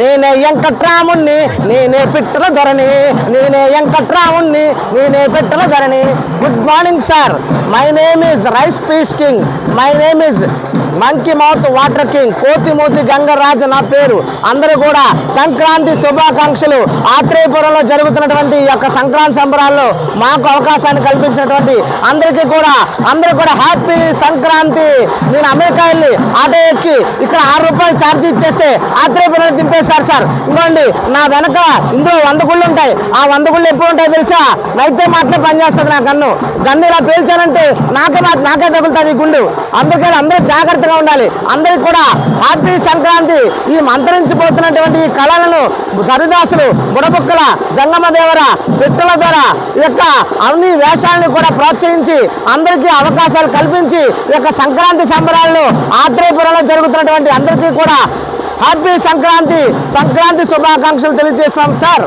నేనే వెంకట్రాముణ్ణి నేనే పిట్టల ధరణి. నేనే వెంకట్రాముణ్ణి నేనే Pittala Dharani. Good morning sir my name is rice piece king my name is monkey mouth water king Kothimuthi Gangaraju నా పేరు. అందరూ కూడా సంక్రాంతి శుభాకాంక్షలు. ఆత్రేయపురంలో జరుగుతున్నటువంటి ఈ యొక్క సంక్రాంతి సంబరాల్లో మాకు అవకాశాన్ని కల్పించినటువంటి అందరికీ కూడా అందరూ కూడా హ్యాపీ సంక్రాంతి. నేను అమెరికా వెళ్ళి ఆటో ఎక్కి ఇక్కడ ఆరు రూపాయలు ఛార్జ్ ఇచ్చేస్తే ఆత్రేయపురం దింపేశారు సార్. ఇంకోండి నా వెనక ఇందులో వంద గుళ్ళు ఉంటాయి. ఆ వంద గుళ్ళు ఎప్పుడు ఉంటాయో తెలుసా? నైతే మాత్రమే పనిచేస్తుంది నా కన్ను. గన్ను ఇలా పేల్చానంటే నాకే మా- నాకే తగులుతుంది ఈ గుండు. అందుకని అందరూ జాగ్రత్తగా ఉండాలి. అందరికి కూడా హ్యాపీ సంక్రాంతి ఈ మంత్రించిపోతున్నటువంటి ఈ కళలను దరిదాసులు బుడబుక్కల జంగమదేవర పిట్టల ద్వారా ఈ యొక్క అన్ని వేషాలను కూడా ప్రోత్సహించి అందరికీ అవకాశాలు కల్పించి ఈ యొక్క సంక్రాంతి సంబరాలను ఆత్రేయపురంలో జరుగుతున్నటువంటి అందరికీ కూడా హ్యాపీ సంక్రాంతి సంక్రాంతి శుభాకాంక్షలు తెలియజేస్తున్నాం సార్.